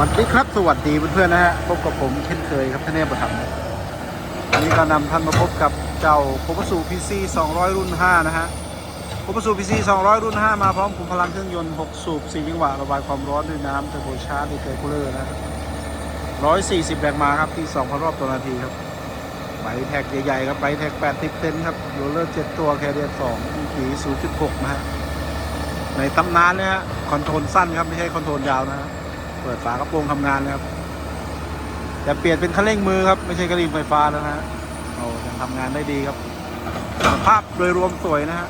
วัสดีครับ สวัสดีเพื่อนๆนะฮะพบกับผมเช่นเคยครับท่านเนประถมวันนี้ก็นำท่านมาพบกับเจ้าโคบสูพีซี200 รุ่น 5 นะฮะโคบสูพีซี200 รุ่น 5 มาพร้อมขุมพลังเครื่องยนต์ 6 สูบ4จังหวะระบายความร้อนด้วยน้ำเทอร์โบชาร์จด้วยเทอร์คูลเลอร์นะฮะ140 แรงม้าครับที่ 2,000 รอบต่อนาทีครับใบแท็กใหญ่ๆครับใบแท็ก 80 เซนครับโรลเลอร์ 7 ตัวแคเรียร์2ปี0.6 นะฮะในตำนานเนี่ยฮะคอนโทรลสั้นครับไม่ใช่คอนโทรลยาวนะฮะ เปิดฝากระโปรงทำงานนะครับแต่เปลี่ยนเป็นคันเร่งมือครับ ไม่ใช่กระดิ่งไฟฟ้าแล้วนะฮะเอายังทำงานได้ดีครับสภาพโดยรวมสวยนะฮะ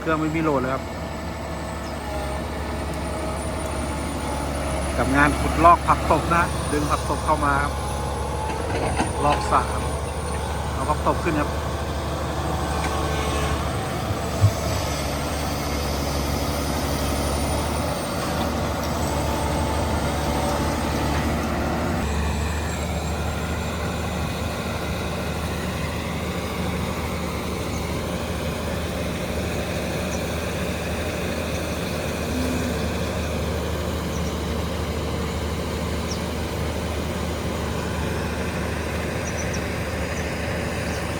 เครื่องไม่มีโหลดเลยครับ กับงานขุดลอกผักตบนะดึงผักตบเข้ามาครับลอกสระครับเอาผักตบขึ้นครับ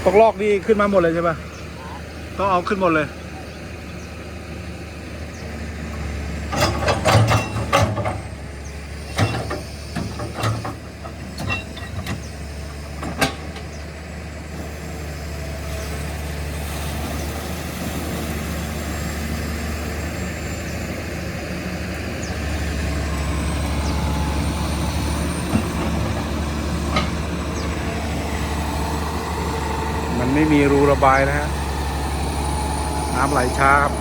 ตกลอกนี่ขึ้นมาหมดเลยใช่ปะต้องเอาขึ้นหมดเลย มันไม่มีรูระบายนะฮะ น้ำไหลช้าครับ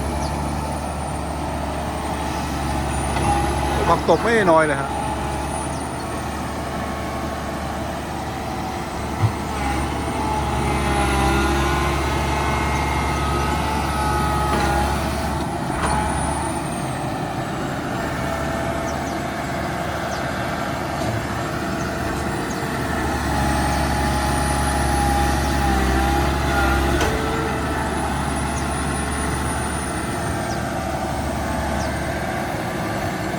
ผักตบไม่น้อยเลยฮะ